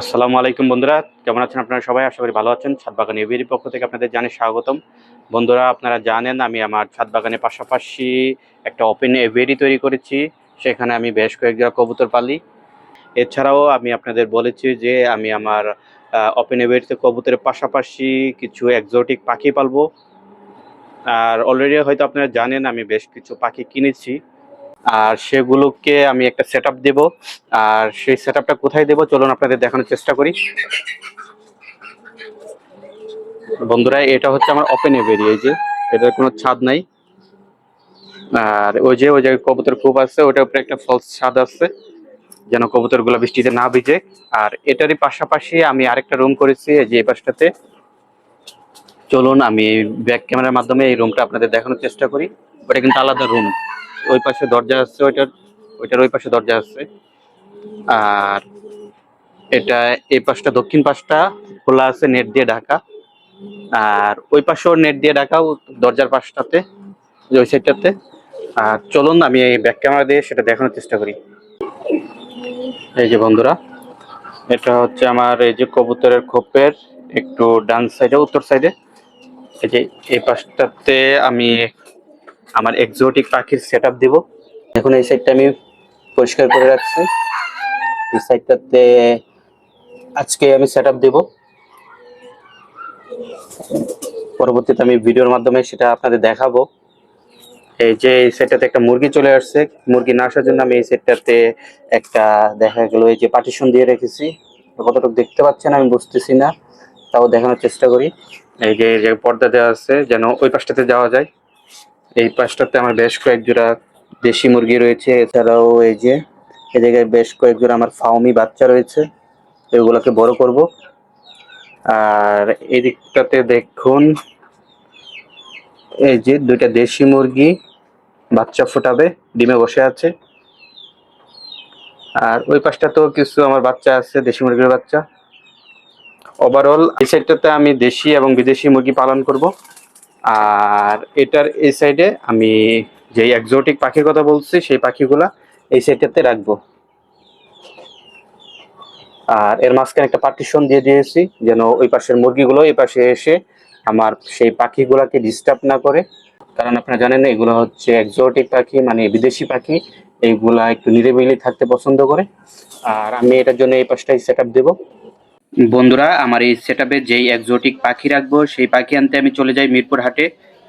আসসালামু আলাইকুম বন্ধুরা, কেমন আছেন আপনারা সবাই? আশা করি ভালো আছেন। ছাদ বাগান এভির পক্ষ থেকে আপনাদের জানি স্বাগতম। বন্ধুরা, আপনারা জানেন আমি আমার ছাদ বাগানের পাশাপাশি একটা ওপেন এভিয়ারি তৈরি করেছি। সেখানে আমি বেশ কয়েক জায়গা কবুতর পালি। এছাড়াও আমি আপনাদের বলেছি যে আমি আমার ওপেন এভিয়ারিতে কবুতরের পাশাপাশি কিছু একজোটিক পাখি পালবো। আর অলরেডি হয়তো আপনারা জানেন আমি বেশ কিছু পাখি কিনেছি। আর সেগুলোকে আমি একটা সেট আপ দেবো। আর সেই সেট আপটা কোথায় দেবো? চলুন আপনাদের দেখানোর চেষ্টা করি। বন্ধুরা, এটা হচ্ছে আমার ওপেন এই যে। এটার কোনো ছাদ নাই। আর ওই যে, ওই জায়গায় কবুতর খুব আছে, ওটার উপরে একটা ফলস ছাদ আছে, যেন কবুতরগুলো বৃষ্টিতে না ভিজে। আর এটারই পাশাপাশি আমি আরেকটা রুম করেছি, এই যে এই পাশটাতে। চলুন, আমি ব্যাক ক্যামেরার মাধ্যমে এই রুমটা আপনাদের দেখানোর চেষ্টা করি ওটা কিন্তু আলাদা রুম ওই পাশে দরজা আছে ওইটার ওইটার ওই পাশে দরজা আছে। আর এটা এই পাশটা, দক্ষিণ পাশটা খোলা আছে নেট দিয়ে ঢাকা। আর ওই পাশেও নেট দিয়ে ঢাকাও দরজার পাশটাতে ওই সাইডটাতে। আর চলুন, আমি এই ব্যাক ক্যামেরা দিয়ে সেটা দেখানোর চেষ্টা করি। এই যে বন্ধুরা, এটা হচ্ছে আমার এই যে কবুতরের খোপের একটু ডান সাইডে উত্তর সাইডে এই যে এই পাশটাতে আমি আমার এক্সোটিক পাখির সেট আপ দিব। এখন এই সাইডটা আমি পরিষ্কার করে রাখছি। এই সাইডটাতে আজকে আমি সেট আপ দেবো। পরবর্তীতে আমি ভিডিওর মাধ্যমে সেটা আপনাদের দেখাবো। এই যে এই সেটটাতে একটা মুরগি চলে আসছে। মুরগি না আসার জন্য আমি এই সেটটাতে একটা দেখা গেল, এই যে পার্টিশন দিয়ে রেখেছি। কতটুকু দেখতে পাচ্ছেন আমি বুঝতেছি না, তাও দেখানোর চেষ্টা করি। এই যে পর্দা দেওয়া আছে, যেন ওই পাশটাতে যাওয়া যায়। এই পাশটাতে আমার বেশ কয়েক জোড়া দেশি মুরগি রয়েছে, এছাড়াও এই যে, এই জায়গায় বেশ কয়েক জোড়া আমার ফাউমি বাচ্চা রয়েছে, এগুলোকে বড় করব। আর এই দিকটাতে দেখুন, এই যে দুইটা দেশি মুরগি বাচ্চা ফোটাবে, ডিমে বসে আছে। আর ওই পাশটাতেও কিছু আমার বাচ্চা আছে, দেশি মুরগির বাচ্চা। ওভারঅল এই সাইডটাতে আমি দেশি এবং বিদেশি মুরগি পালন করব। আর এটার এই সাইডে আমি যেই এক্সোটিক পাখির কথা বলছি, সেই পাখিগুলা এই সাইডটাতে রাখব। আর এর মাঝখানে একটা পার্টিশন দিয়ে দিয়েছি, যেন ওই পাশের মুরগিগুলো এই পাশে এসে আমার সেই পাখিগুলাকে ডিস্টার্ব না করে। কারণ আপনারা জানেন এগুলো হচ্ছে এক্সোটিক পাখি মানে বিদেশি পাখি, এইগুলা একটু নিরিবিলি থাকতে পছন্দ করে। আর আমি এটার জন্য এই পাশটাই সেট আপ দেবো। বন্ধুরা, আমার এই সেট যেই একজোটিক পাখি রাখব, সেই পাখি আনতে আমি চলে যাই মিরপুর হাটে।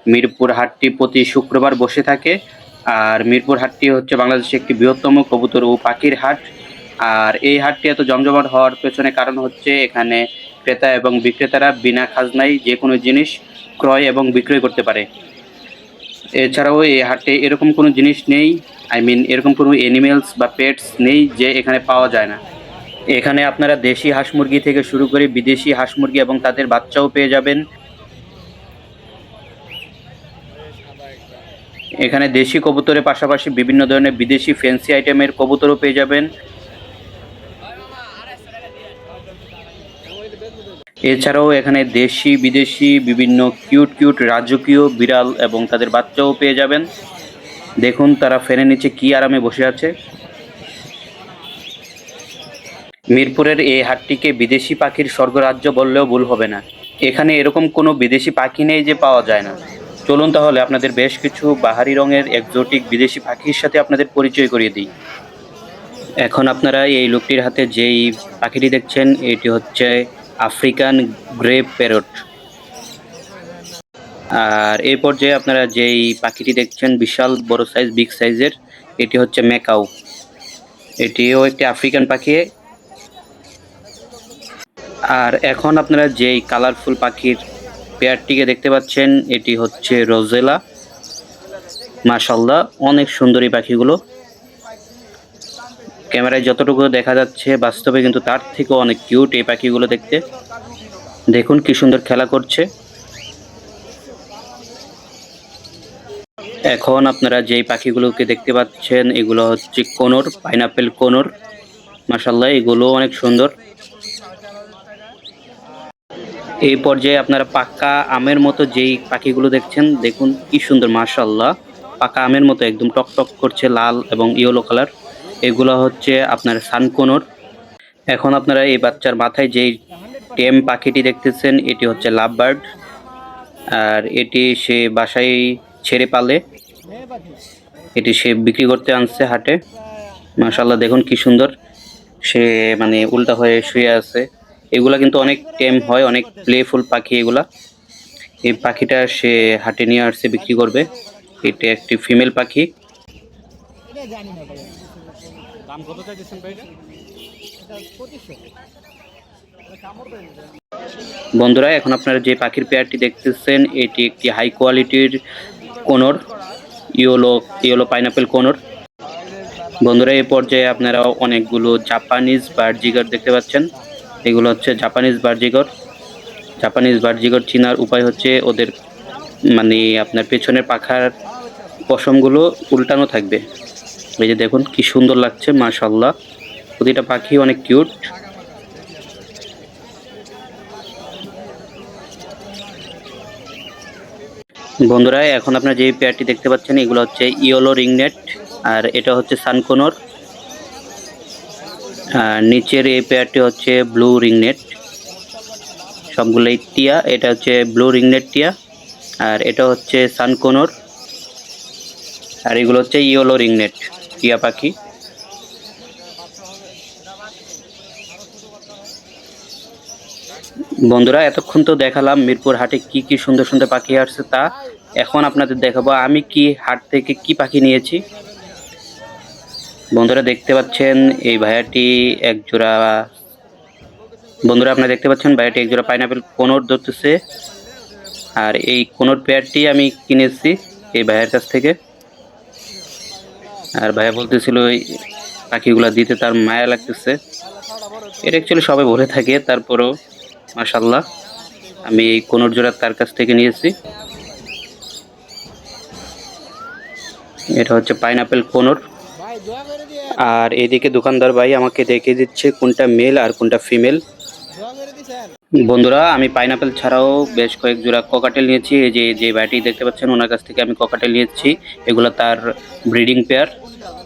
মিরপুর হাটটি প্রতি শুক্রবার বসে থাকে। আর মিরপুর হাটটি হচ্ছে বাংলাদেশের একটি বৃহত্তম কবুতর ও পাখির হাট। আর এই হাটটি এত জমজমাট হওয়ার পেছনে কারণ হচ্ছে এখানে ক্রেতা এবং বিক্রেতারা বিনা খাজনায় যে কোনো জিনিস ক্রয় এবং বিক্রয় করতে পারে। এছাড়াও এই হাটে এরকম কোনো জিনিস নেই আই মিন এরকম কোনো অ্যানিমেলস বা পেটস নেই যে এখানে পাওয়া যায় না। এখানে আপনারা দেশি হাঁস মুরগি থেকে শুরু করে বিদেশি হাঁস মুরগি এবং তাদের বাচ্চাও পেয়ে যাবেন। এখানে দেশি কবুতরের পাশাপাশি বিভিন্ন ধরনের বিদেশি ফ্যান্সি আইটেমের কবুতরও পেয়ে যাবেন। এছাড়াও এখানে দেশি, বিদেশি, বিভিন্ন কিউট কিউট রাজকীয়, বিড়াল এবং তাদের বাচ্চাও পেয়ে যাবেন। দেখুন তারা ফ্যানের নিচে কি আরামে বসে আছে। মিরপুরের এই হাটটিকে বিদেশি পাখির স্বর্গরাজ্য বললেও ভুল হবে না। এখানে এরকম কোনো বিদেশি পাখি নেই যে পাওয়া যায় না। চলুন তাহলে আপনাদের বেশ কিছু বাহারি রঙের একজোটিক বিদেশি পাখির সাথে আপনাদের পরিচয় করিয়ে দিই। এখন আপনারা এই লোকটির হাতে যেই পাখিটি দেখছেন, এটি হচ্ছে আফ্রিকান গ্রে প্যারট। আর এই পর্যায়ে আপনারা যেই পাখিটি দেখছেন, বিশাল, বড় সাইজ বিগ সাইজের এটি হচ্ছে ম্যাকাউ। এটিও একটি আফ্রিকান পাখি। আর এখন আপনারা যেই কালারফুল পাখির পেয়ারটিকে দেখতে পাচ্ছেন, এটি হচ্ছে রোজেলা। মাশাল্লাহ অনেক সুন্দরী পাখিগুলো। ক্যামেরায় যতটুকু দেখা যাচ্ছে, বাস্তবে কিন্তু তার থেকেও অনেক কিউট এই পাখিগুলো দেখতে। দেখুন কি সুন্দর খেলা করছে। এখন আপনারা যেই পাখিগুলোকে দেখতে পাচ্ছেন, এগুলো হচ্ছে কোনর, পাইনাপেল কোনর। মাসাল্লাহ এগুলো অনেক সুন্দর। এই পর্যায়ে আপনারা পাকা আমের মতো যেই পাখিগুলো দেখছেন, দেখুন কি সুন্দর মাশাল্লাহ পাকা আমের মতো একদম টক টক করছে, লাল এবং ইয়েলো কালার। এগুলো হচ্ছে আপনার সানকোনর। এখন আপনারা এই বাচ্চার মাথায় যেই টেম পাখিটি দেখতেছেন, এটি হচ্ছে লাভ বার্ড আর এটি সে বাসায় ছেড়ে পালে। এটি সে বিক্রি করতে আনছে হাটে। মাশাল্লাহ দেখুন কি সুন্দর। সে মানে উল্টা হয়ে শুয়ে আছে। এগুলা কিন্তু অনেক টেম হয় অনেক প্লেফুল পাখি এগুলা। এই পাখিটা সে হাটে নিয়ে আসছে বিক্রি করবে। এটা একটি ফিমেল পাখি। দাম কত চাইছেন ভাই বন্ধুরা এখন আপনারা যে পাখির পেয়ারটি দেখতেছেন এটি একটি হাই কোয়ালিটির conure yellow yellow pineapple conure. বন্ধুরা এই পর্যায়ে আপনারা অনেকগুলো জাপানিজ বার্জিগর দেখতে পাচ্ছেন। এগুলো হচ্ছে জাপানিজ বার্জিগর জাপানিজ বার্জিগর চিনার উপায় হচ্ছে ওদের মানে আপনার পেছনের পাখার পশমগুলো উল্টানো থাকবে। এই যে দেখুন, কি সুন্দর লাগছে মাশাল্লাহ প্রতিটা পাখি অনেক কিউট বন্ধুরা, এখন আপনারা যে পেয়ারটি দেখতে পাচ্ছেন, এগুলো হচ্ছে ইয়েলো রিংনেট আর এটা হচ্ছে সানকোনর নিচের এই পেয়ারটি হচ্ছে ব্লু রিংনেট সবগুলোই টিয়া, এটা হচ্ছে ব্লু রিংনেট টিয়া। আর এটা হচ্ছে সানকোনর। আর এগুলো হচ্ছে ইয়েলো রিংনেট টিয়া পাখি। বন্ধুরা, এতক্ষণ তো দেখালাম মিরপুর হাটে কি কি সুন্দর সুন্দর পাখি আসছে তা। এখন আপনাদের দেখাবো আমি কি হাট থেকে কি পাখি নিয়েছি। বন্ধুরা দেখতে পাচ্ছেন, এই ভাইয়াটি এক জোড়া, বন্ধুরা আপনারা দেখতে পাচ্ছেন, ভাইয়াটি এক জোড়া পাইনাপেল কোনর ধরতেছে। আর এই কোনর পেয়ারটি আমি কিনেছি এই ভাইয়ের কাছ থেকে। আর ভাইয়া বলতেছিল ওই পাখিগুলো দিতে তার মায়া লাগতেছে। এটা অ্যাকচুয়ালি সবাই বলে থাকে, তারপরেও মাশাল্লাহ আমি এই কোনর জোড়া তার কাছ থেকে নিয়েছি। এটা হচ্ছে পাইনাপেল কোনর। আর এদিকে দোকানদার ভাই আমাকে দেখে দিচ্ছে কোনটা মেল আর কোনটা ফিমেল বন্ধুরা, আমি পাইনাপেল ছাড়াও বেশ কয়েক জোড়া ককাটেল নিয়েছি। এই যে যে ভাইটি দেখতে পাচ্ছেন, ওনার কাছ থেকে আমি ককাটেল নিয়েছি। এগুলো তার ব্রিডিং পেয়ার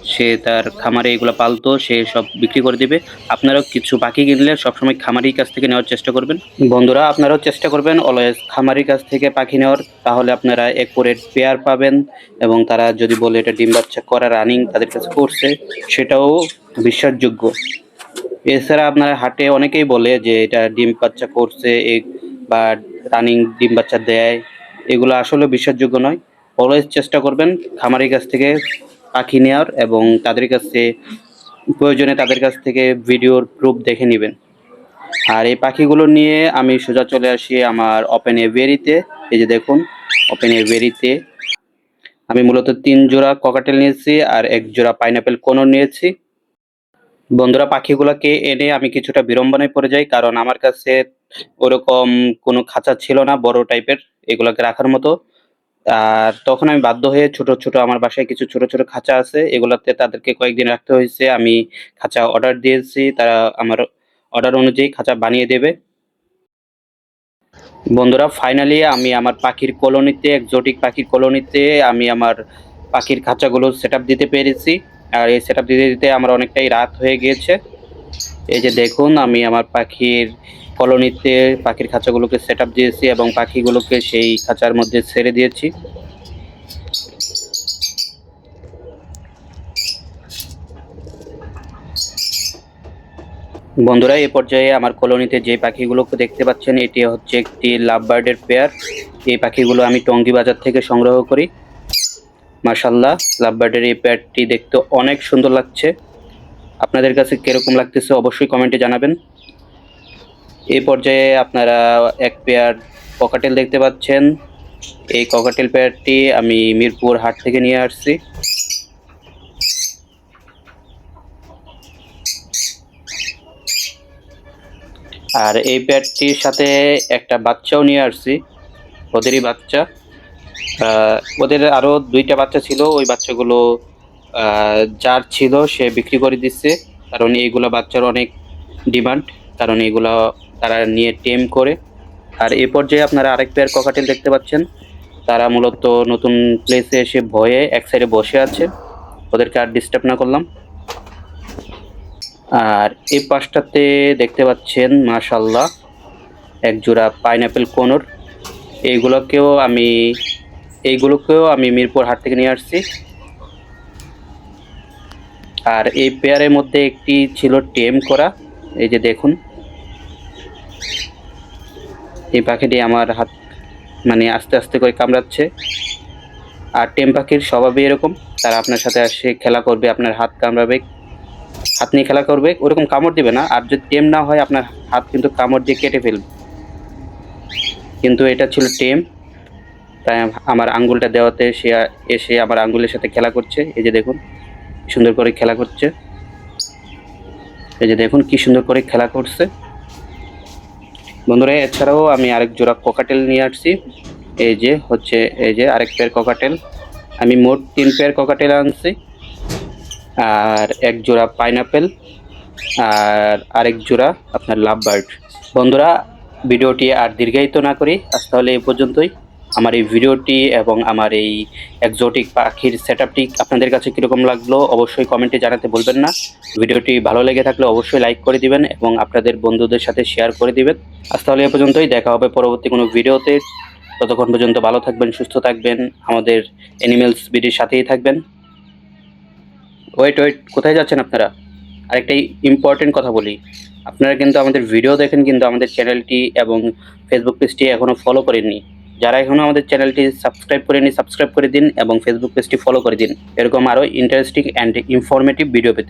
সে তার খামারে এগুলো পালতো, সে সব বিক্রি করে দিবে। আপনারাও কিছু পাখি কিনলে সবসময় খামারির কাছ থেকে নেওয়ার চেষ্টা করবেন। বন্ধুরা, আপনারাও চেষ্টা করবেন অলওয়েজ খামারির কাছ থেকে পাখি নেওয়ার, তাহলে আপনারা এক একুরেট পেয়ার পাবেন এবং তারা যদি বলে এটা ডিম বাচ্চা করা রানিং তাদের কাছে করছে সেটাও বিশ্বাসযোগ্য। এছাড়া আপনারা হাটে অনেকেই বলে যে এটা ডিম বাচ্চা করছে, এ- বা রানিং ডিম বাচ্চা দেয়, এগুলো আসলে বিশ্বাসযোগ্য নয়। অলওয়েজ চেষ্টা করবেন খামারের কাছ থেকে পাখি নেওয়ার এবং তাদের কাছে প্রয়োজনে তাদের কাছ থেকে ভিডিওর প্রুফ দেখে নেবেন। আর এই পাখিগুলো নিয়ে আমি সোজা চলে আসি আমার ওপেন এভিয়ারিতে এই যে দেখুন ওপেন এভিয়ারিতে আমি মূলত তিন জোড়া ককাটেল নিয়েছি আর এক জোড়া পাইনাপেল কোনর নিয়েছি। বন্ধুরা, পাখিগুলোকে এনে আমি কিছুটা বিড়ম্বনায় পড়ে যাই কারণ আমার কাছে ওরকম কোনো খাঁচা ছিল না, বড় টাইপের এগুলোকে রাখার মতো। আর তখন আমি বাধ্য হয়ে ছোট ছোট আমার বাসায় কিছু ছোট ছোট খাঁচা আছে, এগুলোতে তাদেরকে কয়েকদিন রাখতে হয়েছে। আমি খাঁচা অর্ডার দিয়েছি, তারা আমার অর্ডার অনুযায়ী খাঁচা বানিয়ে দেবে। বন্ধুরা ফাইনালি আমি আমার পাখির কলোনিতে একজোটিক পাখির কলোনিতে আমি আমার পাখির খাঁচাগুলো সেট দিতে পেরেছি। আর এই সেট দিতে দিতে আমার অনেকটাই রাত হয়ে গিয়েছে। এই যে দেখুন, আমি আমার পাখির কলোনিতে পাখির খাঁচাগুলোকে সেট আপ দিয়েছি এবং পাখিগুলোকে সেই খাঁচার মধ্যে ছেড়ে দিয়েছি। বন্ধুরা এই পর্যায়ে আমার কলোনিতে যে পাখিগুলোকে দেখতে পাচ্ছেন, এটি হচ্ছে একটি লাভ বার্ডের পেয়ার। এই পাখিগুলো আমি টঙ্গী বাজার থেকে সংগ্রহ করি। মার্শাল্লাহ লাভ বার্ডের এই পেয়ারটি দেখতে অনেক সুন্দর লাগছে। আপনাদের কাছে কীরকম লাগতেছে অবশ্যই কমেন্টে জানাবেন। এই পর্যায়ে আপনারা এক পেয়ার ককাটেল দেখতে পাচ্ছেন। এই ককাটেল পেয়ারটি আমি মিরপুর হাট থেকে নিয়ে আসছি। আর এই পেয়ারটির সাথে একটা বাচ্চাও নিয়ে আসছি। ওদেরই বাচ্চা। ওদের আরও দুইটা বাচ্চা ছিল। ওই বাচ্চাগুলো যার ছিল, সে বিক্রি করে দিচ্ছে। কারণ এইগুলো বাচ্চার অনেক ডিমান্ড। কারণ এগুলো তারা নিয়ে টেম করে। আর এই পর্যায়ে আপনারা আরেক পেয়ার ককাটেল দেখতে পাচ্ছেন। তারা মূলত নতুন প্লেসে এসে ভয়ে এক সাইডে বসে আছে। ওদেরকে আর ডিস্টার্ব না করলাম। আর এই পাশটাতে দেখতে পাচ্ছেন মাশাল্লাহ এক জোড়া পাইনাপেল কোনর। এইগুলোকেও আমি এইগুলোকেও আমি মিরপুর হাট থেকে নিয়ে আসছি। আর এই পেয়ারের মধ্যে একটি ছিল টেম করা। এই যে দেখুন। এই পাখিটি আমার হাত মানে আস্তে আস্তে করে কামড়াচ্ছে। আর টেম পাখির স্বভাবই এরকম। তারা আপনার সাথে আসে, খেলা করবে, আপনার হাত কামড়াবে, হাত নিয়ে খেলা করবে, ওরকম কামড় দিবে না। আর যদি টেম না হয়, আপনার হাত কিন্তু কামড় দিয়ে কেটে ফেলবে। কিন্তু এটা ছিল টেম। তাই আমার আঙ্গুলটা দেওয়াতে সে এসে আমার আঙ্গুলের সাথে খেলা করছে। এই যে দেখুন। সুন্দর করে খেলা করছে। এই যে দেখুন কি সুন্দর করে খেলা করছে। বন্ধুরা, এছাড়াও আমি আরেক জোড়া ককাটেল নিয়ে আসছি। এই যে হচ্ছে, এই যে আরেক পেয়ার ককাটেল আমি মোট তিন পেয়ার ককাটেল আনছি। আর এক জোড়া পাইনাপেল আর আরেক জোড়া আপনার লাভ বার্ড বন্ধুরা, ভিডিওটি আর দীর্ঘায়িত না করি, আজ তাহলে এই পর্যন্তই। আমার এই ভিডিওটি এবং আমার এই একজোটিক পাখির সেট আপটি আপনাদের কাছে কীরকম লাগল অবশ্যই কমেন্টে জানাতে বলবেন না। ভিডিওটি ভালো লেগে থাকলে অবশ্যই লাইক করে দিবেন এবং আপনাদের বন্ধুদের সাথে শেয়ার করে দিবেন। আজ তাহলে এ পর্যন্তই, দেখা হবে পরবর্তী কোনো ভিডিওতে। ততক্ষণ পর্যন্ত ভালো থাকবেন, সুস্থ থাকবেন, আমাদের অ্যানিমেলস বিডির সাথেই থাকবেন। ওয়েট ওয়েট কোথায় যাচ্ছেন আপনারা? আরেকটা ইম্পর্টেন্ট কথা বলি। আপনারা কিন্তু আমাদের ভিডিও দেখেন, কিন্তু আমাদের চ্যানেলটি এবং ফেসবুক পেজটি এখনও ফলো করেননি। যারা এখনও আমাদের চ্যানেলটি সাবস্ক্রাইব করে করেনি সাবস্ক্রাইব করে দিন এবং ফেসবুক পেজটি ফলো করে দিন। এরকম আরও ইন্টারেস্টিং অ্যান্ড ইনফরমেটিভ ভিডিও পেতে।